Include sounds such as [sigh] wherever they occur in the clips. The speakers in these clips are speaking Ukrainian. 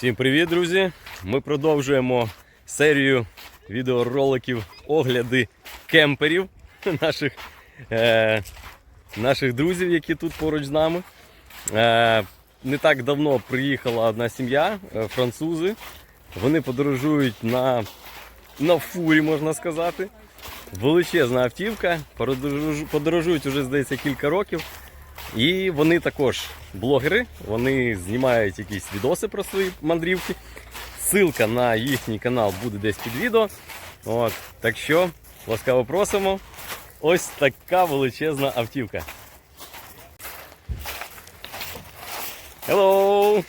Всім привіт, друзі! Ми продовжуємо серію відеороликів огляди кемперів [laughs] наших, е, наших друзів, які тут поруч з нами. Е, не так давно приїхала одна сім'я, е, французи. Вони подорожують на, на фурі, можна сказати. Величезна автівка, подорожують уже, здається, кілька років. І вони також блогери, вони знімають якісь відоси про свої мандрівки. Ссылка на їхній канал буде десь під відео. От, так що, ласкаво просимо. Ось така величезна автівка. Hello!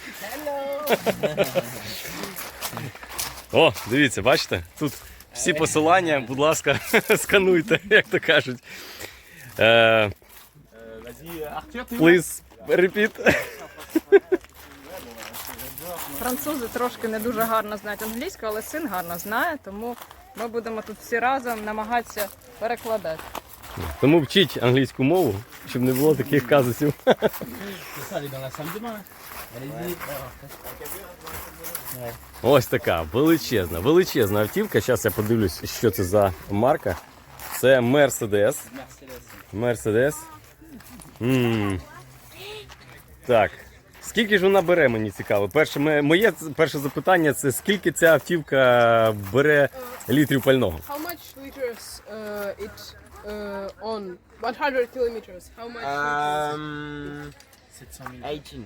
О, дивіться, бачите? Тут всі посилання, будь ласка, [laughs] скануйте, як то кажуть. Е, please repeat. Французи трошки не дуже гарно знають англійську, але син гарно знає, тому ми будемо тут всі разом намагатися перекладати. Тому вчіть англійську мову, щоб не було таких казусів. Ось така величезна, величезна автівка. Зараз я подивлюсь, що це за марка. Це Mercedes. Mercedes. М. Так. Скільки ж вона бере, мені цікаво. Перше, моє перше запитання це скільки ця автівка бере літрів пального? How much liters uh, it uh, on 100 kilometers? How much? Um, 18.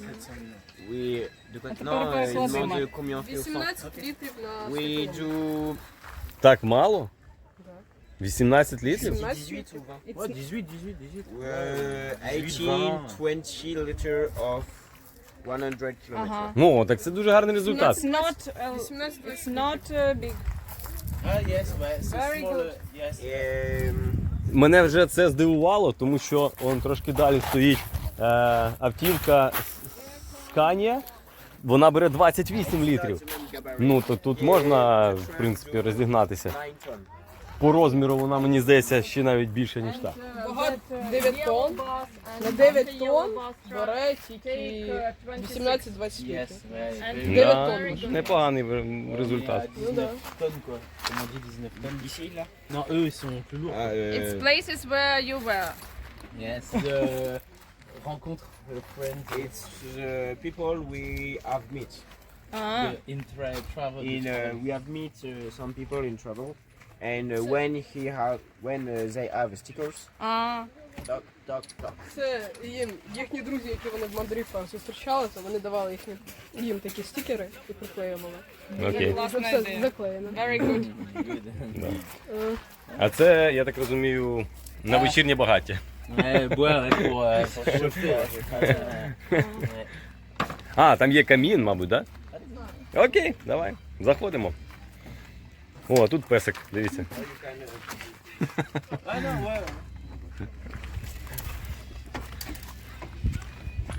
700 000. Oui, de quoi peut Non, pas euh, faire il ça, demande Marc. combien on fait au centre. 18 літрів на 100 We do Так мало? 18 літрів? 18 ou 20 Ouais, 18, 18, 18. Euh, 18, 18, 20 liter of 100 kilometers. Ага. Ну, так це дуже гарний результат. It's not, uh, it's not uh, big. Ah, yes, ouais, c'est Very small, good. Yes. Et, Мене вже це здивувало, тому що он трошки далі стоїть е, автівка Scania. Вона бере 28 літрів. Ну то тут можна в принципі розігнатися. 9 ton. По розміру вона мені здається ще навіть більше ніж та. Багато 9 тонн. На 9 тонн бере тільки 18-20 Yes, літрів. ouais. And je- Дев'ять Да, тонн. непоганий в- результат. Ну да. tonnes, quoi. Comment on dit 19 tonnes Ici, là Non, eux, ils sont plus lourds. ah, euh, It's places where you were. Yes. De rencontre, euh, friends, It's the people we have met. А, de intra travel. In uh, we have met uh, some people in trouble, and uh, when he have when uh, they have stickers, а. doc, doc, doc. Це їм їхні друзі, які вони в мандрівках зустрічали, то вони давали їхні їм такі стікери і приклеювали. Окей. Класна Все ідея. заклеєно. Very good. Да. Е, А це, я так розумію, на вечірнє багаття. Ouais, boire ouais, pour, euh, pour chauffer. Ouais. А, там є камін, мабуть, так? Да? Окей, давай, заходимо. О, а тут песик, дивіться.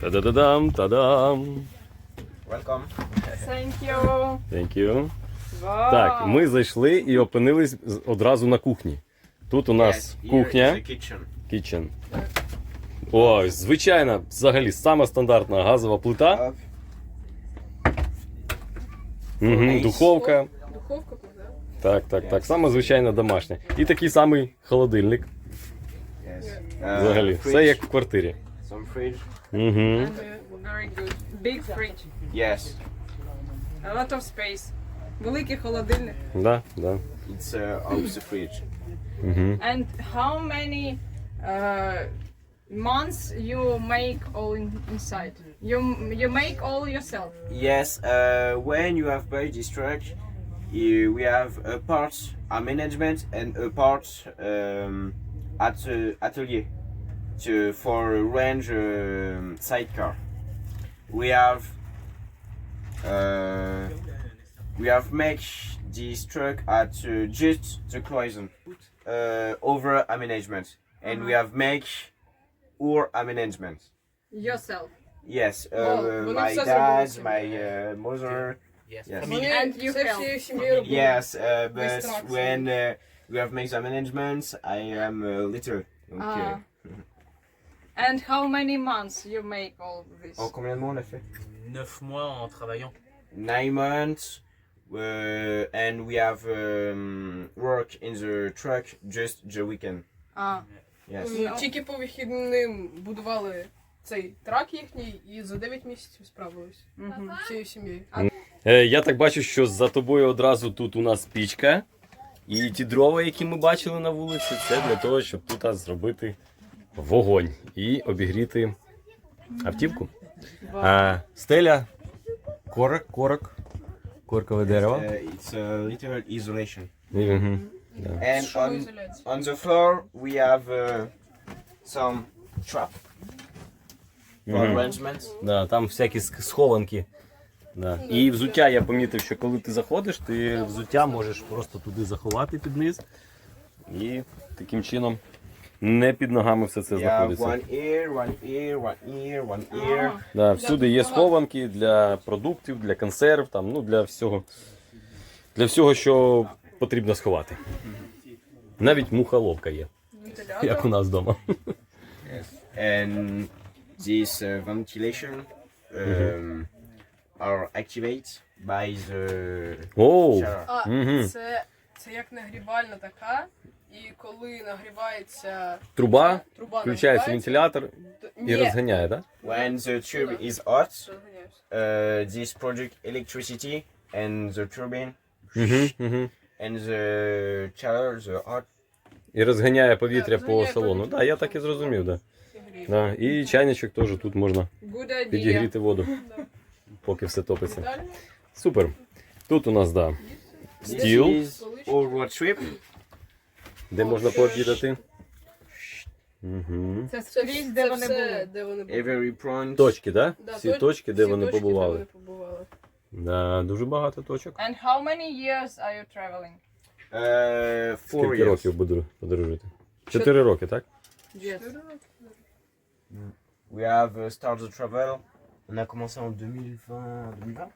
Та-да-да-дам, та-дам. Welcome. Thank you. Thank you. Вау. Так, ми зайшли і опинились одразу на кухні. Тут у нас Yes, кухня, kitchen. kitchen. О, звичайна, взагалі, сама стандартна газова плита. Угу, духовка. Духовка? Так, так, так. Сама звичайна домашня. І такий самий холодильник. Yes. Uh, Взагалі. Все як в квартирі. Some fridge. Угу. Very good. Big fridge. Yes. A lot of space. Великий холодильник. Да, да. It's uh, out the fridge. Угу. And how many uh, months you make all in, inside? You you make all yourself. Yes. Uh, when you have buy this truck, we have a part a management and a part um, at uh, atelier to for a range um, sidecar. We have uh, we have make this truck at uh, just the cloison uh, over a management, and we have make or a management. Yourself. Yes, uh, Well, my dad, my uh, mother. Yes. Yes. Вони And you це help. всією сім'єю робили. Yes, uh, but Instruction. when uh, we have made some arrangements, I am a little. Donc, Ah. euh, [laughs] And how many months you make all this? En combien de mois on l'a fait 9 mois en travaillant. nine months, uh, and we have um, work in the truck just the weekend. А, Yes. М, Тільки по вихідним будували цей трак їхній і за 9 місяців справились угу. всією сім'єю. Е, я так бачу, що за тобою одразу тут у нас пічка. І ті дрова, які ми бачили на вулиці, це для того, щоб тут зробити вогонь і обігріти автівку. А, стеля, корок, корок, коркове дерево. Uh, it's a little isolation. Мгм. And on, Шумоізоляція. on the floor we have uh, some trap. Да, там всякі схованки. Да. І взуття я помітив, що коли ти заходиш, ти взуття можеш просто туди заховати під низ. І таким чином не під ногами все це знаходиться. one ear, one ear, one ear, one ear. Да, всюди є схованки для продуктів, для консерв, там, ну, для всього, для всього, що потрібно сховати. Навіть мухоловка є, як у нас вдома. And this uh, ventilation um, are activated by the Оу! shower. А, Мгм. це, це як нагрівальна така, і коли нагрівається Труба, труба включається нагрівається, вентилятор то- і Ні, розганяє, так? When the tube is hot, розганяєш. uh, this product electricity and the turbine Угу, угу. and the chiller, the hot. І розганяє повітря по салону. Так, я так і зрозумів, так. І. Да. І чайничок теж тут можна підігріти воду, поки все топиться. Супер. Тут у нас, да, trip. де можна пообідати. Угу. Це Це, скрізь, де вони були. де вони були. Точки, так? Да, Всі точ- точки, де всі вони точки, побували. Де вони побували. Да, дуже багато точок. And how many years are you traveling? Uh, four Скільки years. років буду подорожити? Чотири роки, так? Yes. We have uh, started the travel. On a commencé en 2020. 2020?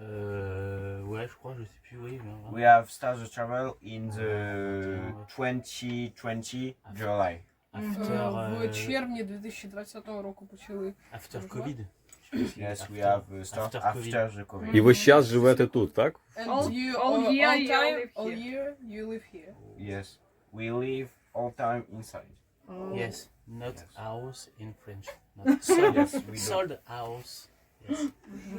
Euh, ouais, je crois, je sais plus, oui. mais We have started the travel in the 2020 July. After, Е, В euh, червні 2020 року почали. after Covid. Yes, we have uh, started After COVID. after the COVID. І весь час живете тут, так? And All- you, all uh, year all you time, live all here. year you live here. Yes, we live all time inside. Yes, Not Yes. house in French. Not sold, Yes, sold house. Yes.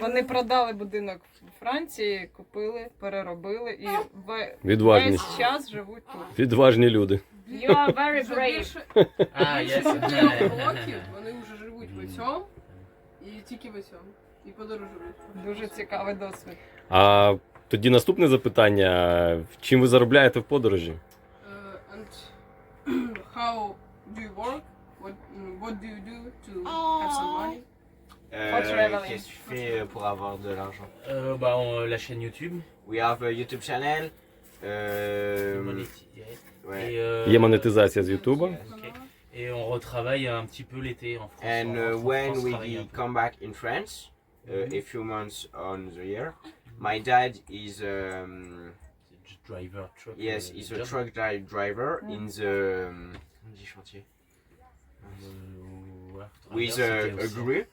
Вони продали будинок в Франції, купили, переробили і ве- Відважні. весь час живуть тут. Відважні люди. You are very Вже brave. більше [laughs] Ah, років [laughs] вони вже живуть в цьому і тільки в цьому. І подорожують. Дуже цікавий досвід. А тоді наступне запитання: чим ви заробляєте в подорожі? Uh, and [clears throat] how do you work? What, mm, what do you do to have some money? For traveling. Euh, Qu'est-ce que tu fais pour avoir de l'argent Euh, bah, on- la chaîne YouTube. We have a YouTube channel. Euh, monétisée. ouais. Et, euh, Є монетизація з Ютуба. ok. Et on retravaille un petit peu l'été en France. And On uh, rentre en when France we travailler un peu. come back in France, uh, a few months on the year, my dad is um, C'est driver, truck. yes, euh, he's a job. truck dri- driver in the um, on dit chantier Euh, ouais, with driver, a, c'était a aussi. grue.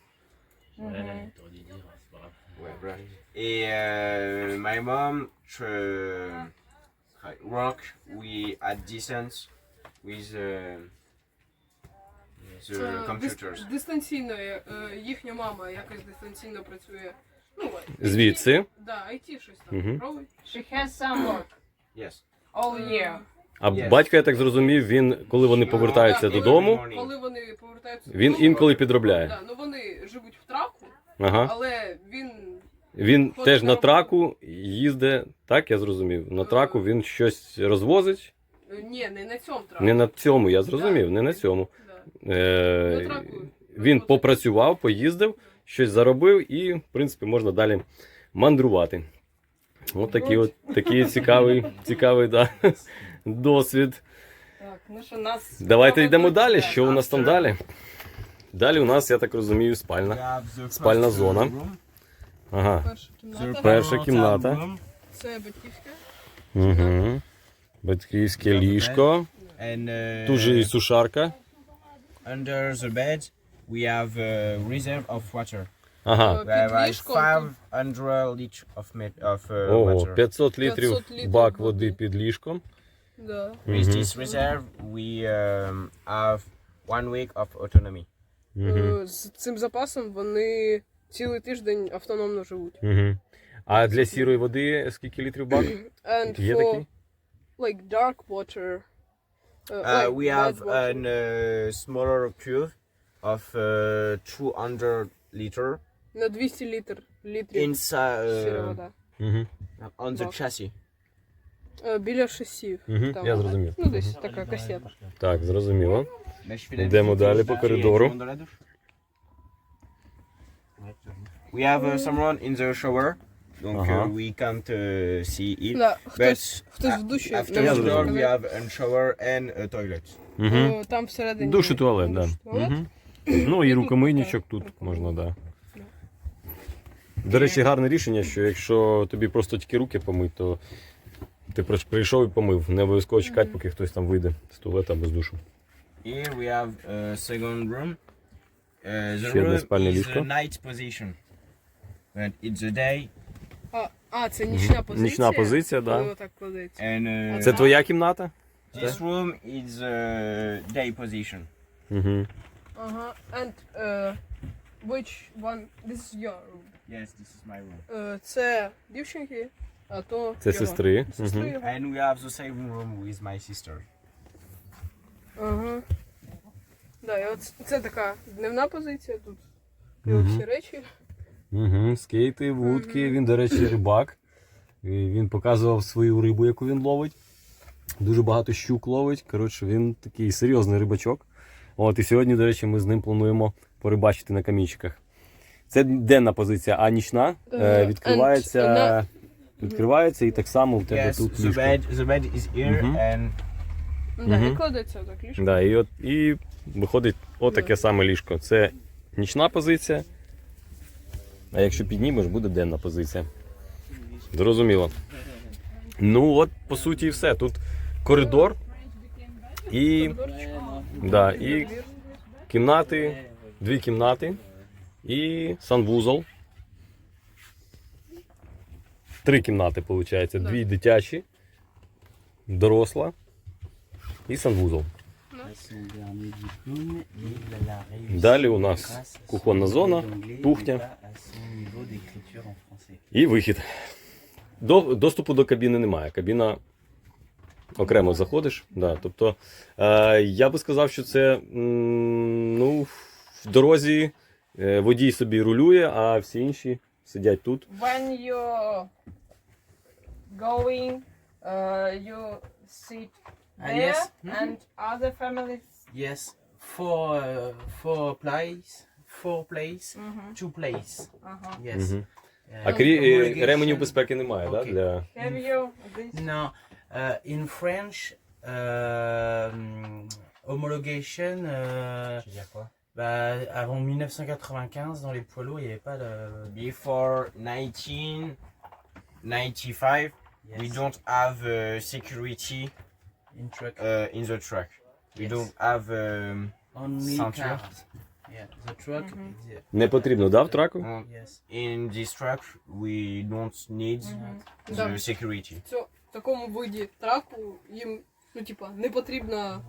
Ouais, t'aurais dû dire, c'est pas grave. Ouais, bref. Et uh, my mom tr- work we at distance with uh, the Це computers. дис- дистанційно е, їхня мама якось дистанційно працює. Ну, Звідси. да, IT щось там Мгм. робить. She has some work Yes. all year. А Yes. батько, я так зрозумів, він, коли вони повертаються Так, додому, Коли вони повертаються він додому, інколи підробляє. Да, ну вони живуть в траку, Ага. але він Він Ходить теж на на траку їздить, так я зрозумів. На траку він щось розвозить. е, ні, не на цьому траку. Не на цьому, я зрозумів, не на цьому. Да. Е, На траку. він попрацював, поїздив, щось заробив і, в принципі, можна далі мандрувати. От такий от такий цікавий, цікавий да, [laughs] досвід. Так, ну що нас. Давайте йдемо далі. Що у нас там далі? Далі у нас, я так розумію, спальна. Спальна зона. Ага. Перша кімната. Перша кімната. Це батьківська. Угу. Батьківське ліжко. And uh, Тут же і сушарка. under the bed we have a reserve of water. Ага. Е, Where Під is ліжком 500 liters of, met- of uh, Ого, water. 500 літрів 500 літрів бак води. води під ліжком. Да. With Мгм. this reserve, we um, have one week of autonomy. Мгм. Е, З цим запасом вони цілий тиждень автономно живуть. Мгм. А для сірої води скільки літрів бак? [clears throat] And Є for такий? like dark water. Uh, Uh, like we bad have water. an uh, smaller cube of uh, 200 liter на 200 літр літрів inside сіра uh, вода. Угу. on the Бак. chassis. Е, Біля шасів. Угу. Там. Я зрозумів. Ну, десь така касета. Так, зрозуміло. Йдемо далі по коридору. We have uh, someone in the shower, donc Uh-huh. uh, we can't uh, see it. Да, But хтось, хтось в душі. after the door, we have a shower and a toilet. Угу. О, Там всередині. Душ і туалет, да. Угу. Ну і рукомийничок так, тут можна, да. До речі, гарне рішення, що якщо тобі просто тільки руки помить, то ти прийшов і помив. Не обов'язково чекати, поки хтось там вийде з туалета або з душу. Here we have a second room. Uh, the Ще одне room спальне is ліжко. the night position. But it's the day А, а, це нічна позиція. Нічна позиція, да. кладеться. and uh, Це твоя кімната? this room is uh, day position. Угу. Ага. And uh, which one? This is your room. Yes, this is my room. Е, це дівчинки, а то Це його. сестри. Сестри його. And we have the same room with my sister. Ага. Да, і от це така дневна позиція тут. Його Мгм. всі речі. Угу. Скейти, вудки. Він, до речі, [laughs] рибак. І він показував свою рибу, яку він ловить. Дуже багато щук ловить. Коротше, він такий серйозний рибачок. От, і сьогодні, до речі, ми з ним плануємо порибачити на камінчиках. Це денна позиція, а нічна е, Е, відкривається, and на- відкривається і так само у тебе Yes, тут the bed, the bed is here and Да, Мгм. і кладеться так ліжко. Да, і, от, і виходить отаке саме ліжко. Це нічна позиція. А якщо піднімеш, буде денна позиція. Зрозуміло. Ну, от, по суті, і все. Тут коридор і, да, і кімнати, дві кімнати і санвузол. Три кімнати, виходить. Дві дитячі, доросла і санвузол. Далі у нас кухонна зона, кухня і вихід. До, доступу до кабіни немає. Кабіна окремо заходиш. Да, тобто, е, я би сказав, що це ну, в дорозі е, водій собі рулює, а всі інші сидять тут. When you're going, uh, you sit Ah, there yes. Mhm. and other families. Yes, four, uh, four place, four place, Mhm. two place. Ага. Yes. Мгм. Uh, А крі, е, ременів безпеки немає, да, Окей. для... Have you this? No, uh, in French, um, homologation, euh, quoi bah, avant 1995, dans les poids lourds, il n'y avait pas de. Before 1995, Yes, we don't have uh, security in truck. uh, in the truck. We Yes. don't have um, Only ceinture. cars. Yeah, the truck. Mhm. is- Не потрібно, да, в траку? uh, Yes. in this truck we don't need the Да. security. В цьо- в такому виді траку їм, ну, типа, не потрібно.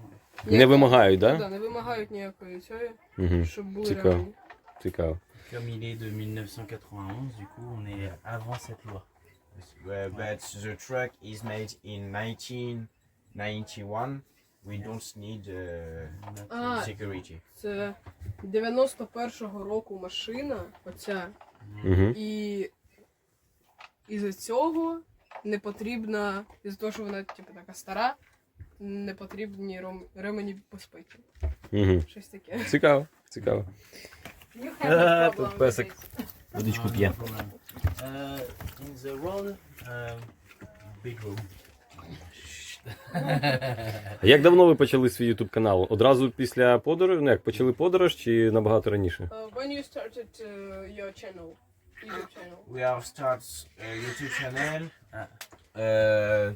Не вимагають, да? Да, не вимагають ніякої цієї, Угу. щоб були Цікаво. ремені. Цікаво. Comme il est de 1991, du coup, on est avant cette loi. Uh, but the truck is made in 1991. We don't need uh, А, security. це 91-го року машина, оця, Угу. і із-за цього не потрібна, із-за того, що вона типу, така стара, не потрібні ром- ремені безпеки. Угу. Щось таке. Цікаво, цікаво. You have a тут песик. this. Водичку Uh, п'є. Uh, in the road, um, big room. [laughs] А як давно ви почали свій YouTube канал? Одразу після подорожі? Ну як почали подорож чи набагато раніше? Uh, when you started uh, your channel, YouTube channel? We have start a YouTube channel uh,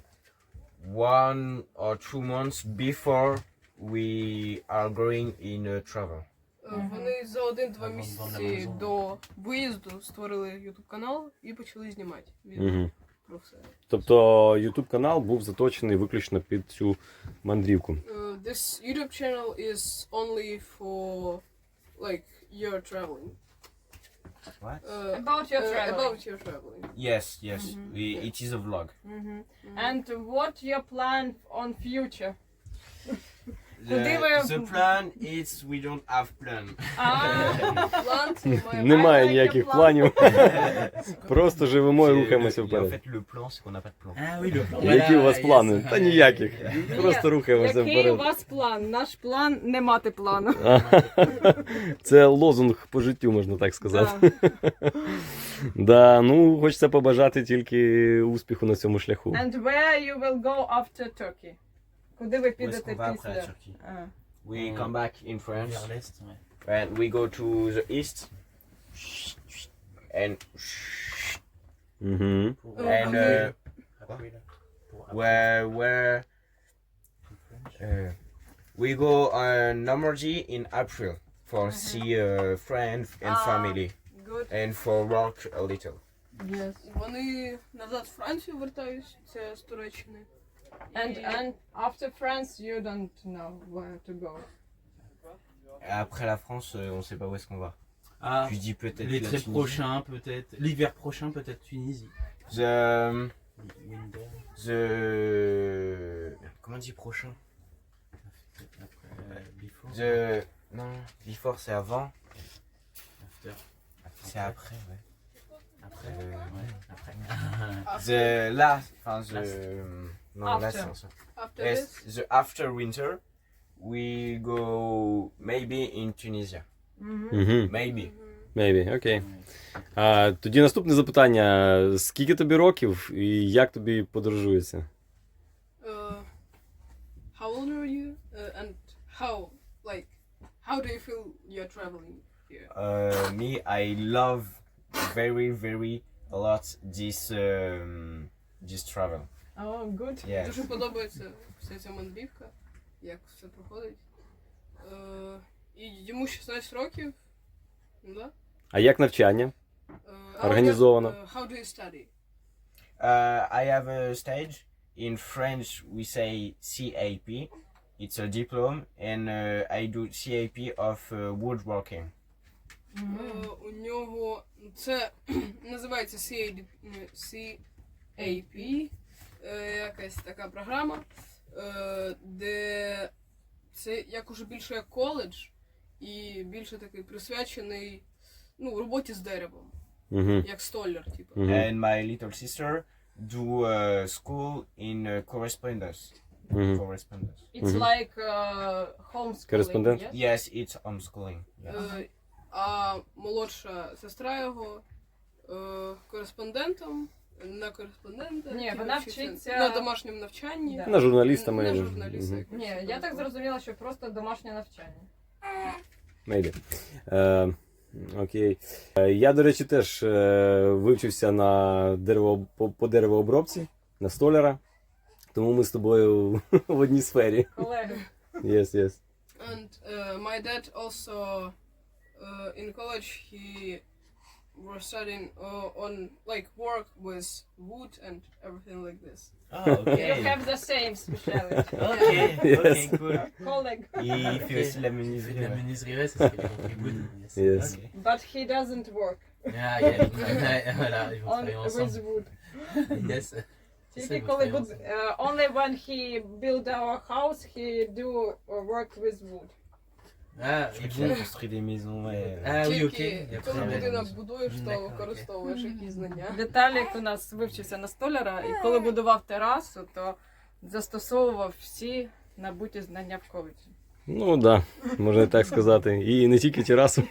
one or two months before we are going in uh, travel. Е, Вони за один-два Avant de vendre la місяці maison. до виїзду створили YouTube канал і почали знімати відео Угу. про все. Тобто YouTube канал був заточений виключно під цю мандрівку. Uh, this YouTube channel is only for like your traveling. What? Uh, about your uh, traveling. about your traveling. Yes, yes. Mhm. We, It is a vlog. Mhm. And what's your plan on future? The, ви- the plan is we don't have plan. А, [laughs] План це Немає ніяких планів. [laughs] Просто живемо і рухаємося le- En вперед. fait, le plan, c'est qu'on n'a pas de plan. Ah oui, le plan. Які у вас плани? Та ніяких. Просто рухаємося Який у вперед. вас план? Наш план не мати плану. Це лозунг по життю, можна так сказати. Да. [laughs] Да, ну хочеться побажати тільки успіху на цьому шляху. And where you will go after Turkey? Куди ви Où est-ce підете qu'on va après la після? Turquie А. We Mm. come back in France Vers l'est, ouais. and we go to the east and Угу. Pour, Oh, and okay. uh, après, là. Pour après, where where French. uh, we go on Normandy in April for see uh, friends and Ah. family Good. and for work a little. Yes. Вони назад в Францію вертаються, це з Туреччини. And І- and after France you don't know where to go. Après la France, euh, on sait pas où est-ce qu'on va. Ah, Tu dis peut-être l'été la Tunisie. prochain, peut-être. L'hiver prochain, peut-être Tunisie. The Winter. the comment on dit prochain? Après, euh, before. The non before c'est avant, After. c'est après ouais. Après. Euh, Ouais, après. [laughs] The last, enfin the Last. non After. last c'est ça. After Yes, this, the after winter, we go maybe in Tunisia. Угу. Maybe. Maybe, окей. А, тоді наступне запитання: скільки тобі років і як тобі подорожується? uh, how old are you? Uh, and how, like, how do you feel you're traveling here? Uh, me, I love very very a lot this um, this travel. Oh, good. Yes. Дуже подобається вся ця мандрівка, як все проходить. Е, і йому 16 років. Ну Да? А як навчання? Е, а Організовано. як, е, How do you study? Uh, I have a stage in French. We say CAP. It's a diploma, and uh, I do CAP of uh, woodworking. Е, у нього це [clears throat] називається CAD, CAP, якась така програма, е, де це як уже більше як коледж і більше такий присвячений ну, роботі з деревом, як столяр, типу. And my little sister do uh, school in correspondence. Correspondence. It's like uh, homeschooling. Yes? Yes, it's homeschooling. Е, а молодша сестра його е, кореспондентом. На кореспондента. Ні, вона вчиться на домашньому навчанні. Да. На журналіста На майже. журналіста. Мгм. Ні, я так зрозуміла, що просто домашнє навчання. Maybe. Е, окей. Е, я, до речі, теж е, вивчився на дерево, по, по деревообробці, на столяра. Тому ми з тобою [laughs] в одній сфері. Колеги. Yes, yes. And uh, my dad also uh, in college he were studying uh, on like work with wood and everything like this. Oh, okay. you have the same specialty. [laughs] [laughs] [laughs] okay, okay, good Our colleague. Il fait aussi la menuiserie. La menuiserie, ouais, c'est ce Yes. Okay. But he doesn't work. Ah, yeah, yeah, voilà, ils vont travailler ensemble. With wood. yes. Typically, good. Uh, only when he build our house, he do uh, work with wood. Ah, qu'il a vont. construit des maisons. Ouais. Ah oui, ok. Тільки Et коли будинок будуєш, то використовуєш якісь знання. Віталік у нас вивчився на столяра, і коли будував терасу, то застосовував всі набуті знання в коледжі. Ну так, да, можна і так сказати. І не тільки терасу.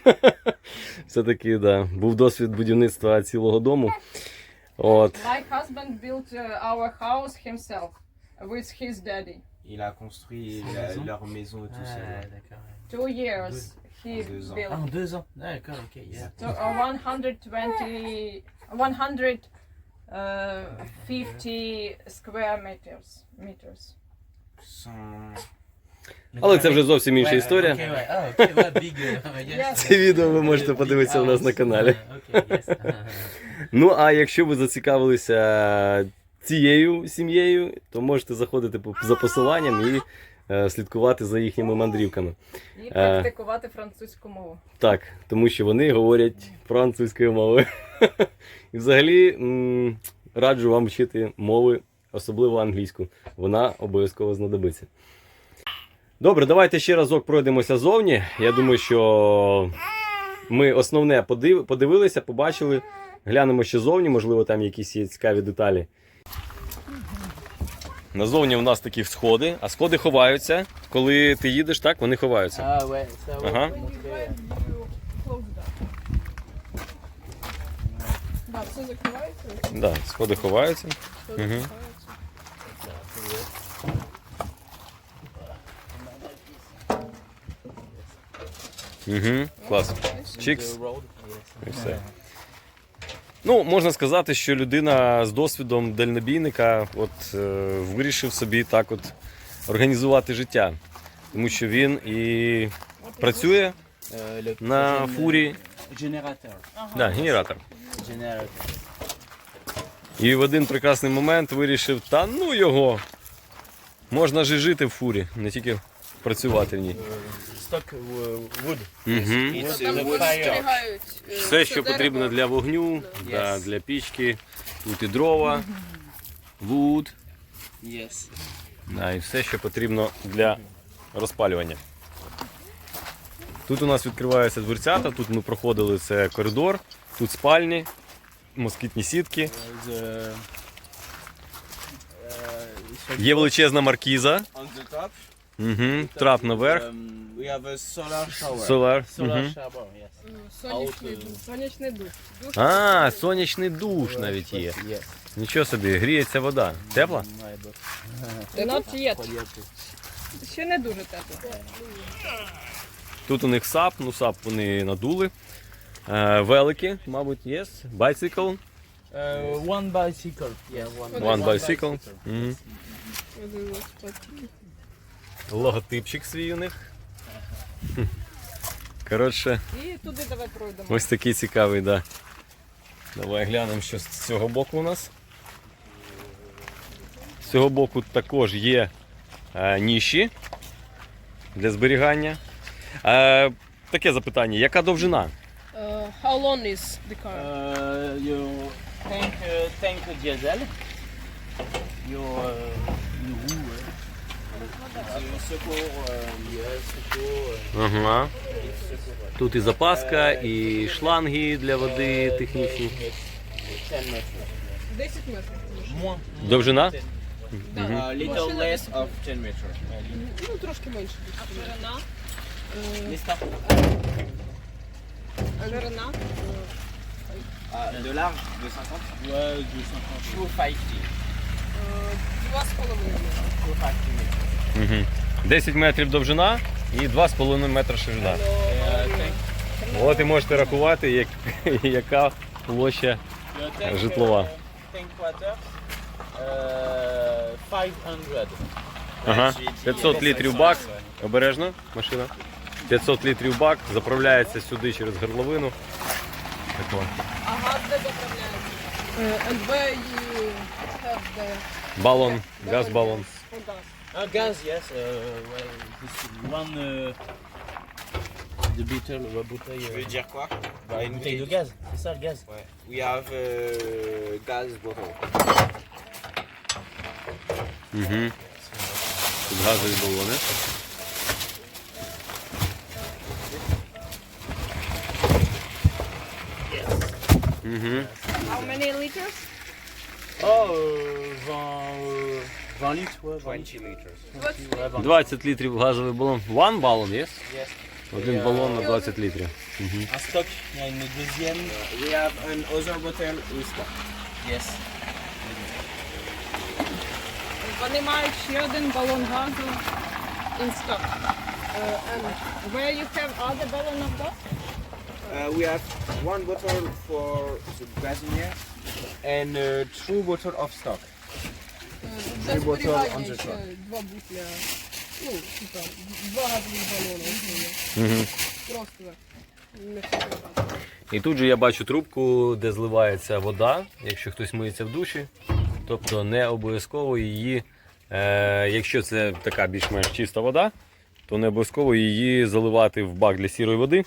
[laughs] Все-таки, да, був досвід будівництва цілого дому. От. My husband built uh, our house himself with his daddy. Il a construit Sa la- maison. leur maison et tout Ah, seul. d'accord. ouais. Two years he built. Ah, deux ans. D'accord, ok. Yeah. So uh, 120, 150 square meters. meters. Але це вже зовсім інша історія. Oh, okay, well, big. Uh, [laughs] yes. Це відео ви можете подивитися у нас на каналі. [laughs] [laughs] Ну, а якщо ви зацікавилися цією сім'єю, то можете заходити по- за посиланням і е, слідкувати за їхніми мандрівками. І практикувати французьку мову. Так, тому що вони говорять французькою мовою. І взагалі раджу вам вчити мови, особливо англійську. Вона обов'язково знадобиться. Добре, давайте ще разок пройдемося зовні. Я думаю, що ми основне подивилися, побачили. Глянемо ще зовні, можливо, там якісь є цікаві деталі. Назовні у нас такі сходи, а сходи ховаються. Коли ти їдеш, так, вони ховаються. Ah. Ага. Да, все закривається. Да, сходи ховаються. все Мгм. закривається. Угу, клас. Чікс. І все. Ну, можна сказати, що людина з досвідом дальнобійника от, е, вирішив собі так от організувати життя. Тому що він і працює на фурі. Générateur. Да, генератор. І в один прекрасний момент вирішив, та ну його. Можна ж і жити в фурі, не тільки працювати в ній. Uh, wood. It's Там a буде stock. зберігають. е, Все, що дерево. потрібно для вогню, да, Yes. для пічки, тут і дрова, вуд. Yes. Да, і все, що потрібно для розпалювання. Тут у нас відкриваються дверцята, тут ми проходили це коридор, тут спальні, москітні сітки. The, uh, Є величезна маркіза, On the top, угу. трап наверх, we have a solar shower. солар. solar Мгм. shower, yes. Сонячний е, душ. Сонячний душ. Душ А, сонячний душ навіть є. Yes. Нічого собі, гріється вода. Тепла? [laughs] Ще не дуже тепло. Тут у них сап, ну сап вони надули. Е, велики, мабуть, є. Байцикл. Uh, one bicycle. Yeah, one, One bicycle. Мгм. один платить. Логотипчик свій у них. Коротше, І туди давай пройдемо. ось такий цікавий, да. Давай глянемо, що з цього боку у нас. З цього боку також є е, ніші для зберігання. Е, таке запитання: яка довжина? Е, How long is the car? Uh, your tank, uh, tank diesel. Your uh, Ага. Тут і запаска, і шланги для води технічні. Yes. 10 метрів. Довжина? Да. a little less of 10 meters. Ну, трошки менше. Ширина. Lista. Ширина. Ah, de large, de 50 Ouais, 250. 250. Е, Два з половиною. 250 meters. Угу. 10 метрів довжина і 2,5 метра ширина. От і можете рахувати, як, [laughs] яка площа Житлова. uh, tank water. Uh, 500. Ага. 500 літрів бак. Обережно, машина. 500 літрів бак заправляється сюди через горловину. Тако. А газ де заправляється? Е, Балон, газ балон. Ah, uh, gas, yes. Uh, well, this one. Uh, the bottle, la bouteille. Tu uh, veux dire quoi? bah, une bouteille, de gaz, c'est ça le gaz Ouais. We have uh, gas bottle. Mhm. C'est grave les ballonnets. Yes. Mhm. How many liters? Oh, uh, 20. euh, 20 litres, ouais. 20 20 liters. litres, ouais, 20. 20 літрів газовий балон. One балон, є? Yes. Один Я- балон на 20 літрів. Un stock, il y a une deuxième. We have another bottle with stock. Yes. Вони мають ще один балон газу in stock. Uh, and where you have other balloon of gas? Uh, we have one bottle for the gazinier and uh, two bottle of stock. Три зберігання ще два бутля Ну, типа, два газові балони. Угу. Просто. Не. І тут же я бачу трубку, де зливається вода, якщо хтось миється в душі. Тобто не обов'язково її, е, якщо це така більш-менш чиста вода, то не обов'язково її заливати в бак для сірої води,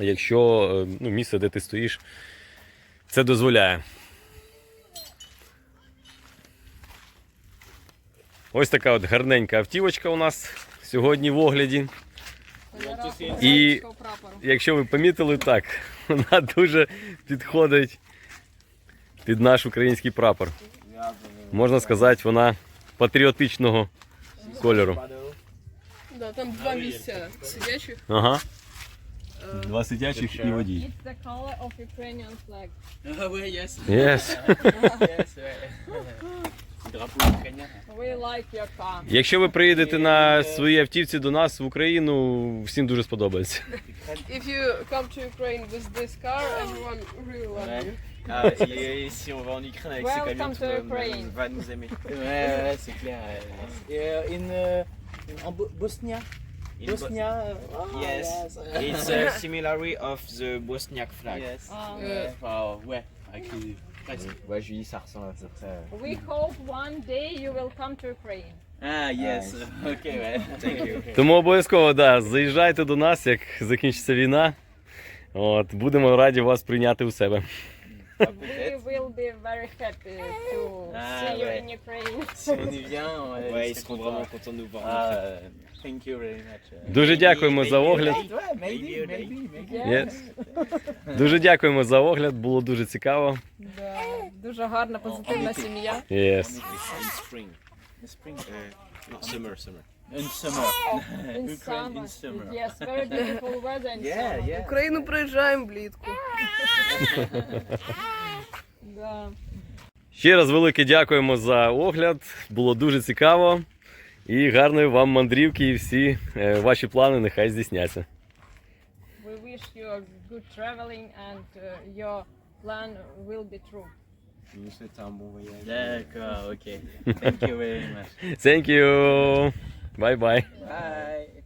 якщо е, ну, місце, де ти стоїш, це дозволяє. Ось така от гарненька автівочка у нас сьогодні в огляді. І якщо ви помітили, так, [laughs] вона дуже підходить під наш український прапор. Можна сказати, вона патріотичного кольору. Да, там два місця сидячих. Ага. Е, Два сидячих і водій. It's the color of Ukrainian flag. Ah yes. Yes. yes. We like your car. Якщо ви приїдете на своїй автівці до нас в Україну, всім дуже сподобається. If you come to Ukraine with this car, everyone really love Ouais. you. Ah, et si on va en Ukraine avec ces camions, tout le monde va nous aimer. Ouais, ouais, c'est clair. Et euh, in, euh, en Bo- Bosnia. Bosnia. euh, oh, Yes. yes. It's a similarity of the Bosniak flag. Yes. Ah. Ouais. Enfin, ouais. Avec les... presque. Ouais, dis ça ressemble à peu près. We hope one day you will come to Ukraine. Ah, yes. Ok, ouais. Thank you. Тому обов'язково да, заїжджайте до нас, як закінчиться війна. От, будемо раді вас прийняти у себе. Ah, We will be very happy to Ah, see you ouais. in Ukraine. Si on y vient, ouais, Ouais, ils ils seront seront vraiment contents de nous voir. Ah, euh, thank you very much. Дуже дякуємо за огляд. Ouais, maybe, Maybe, maybe, maybe. Yeah. Yes. Дуже дякуємо за огляд, було дуже цікаво. Да, дуже гарна, позитивна сім'я. Yes. In spring. In spring. Uh, not summer, summer. In summer. In Ukraine summer. in summer. Yes, very beautiful weather in Yeah, summer. yeah. В Україну приїжджаємо влітку. Да. Ще раз велике дякуємо за огляд. Було дуже цікаво. І гарної вам мандрівки і всі е, ваші плани нехай здійсняться. We wish you a good traveling and uh, your plan will be true. D'accord, ok. Thank you very much. Thank you. Bye bye. Bye.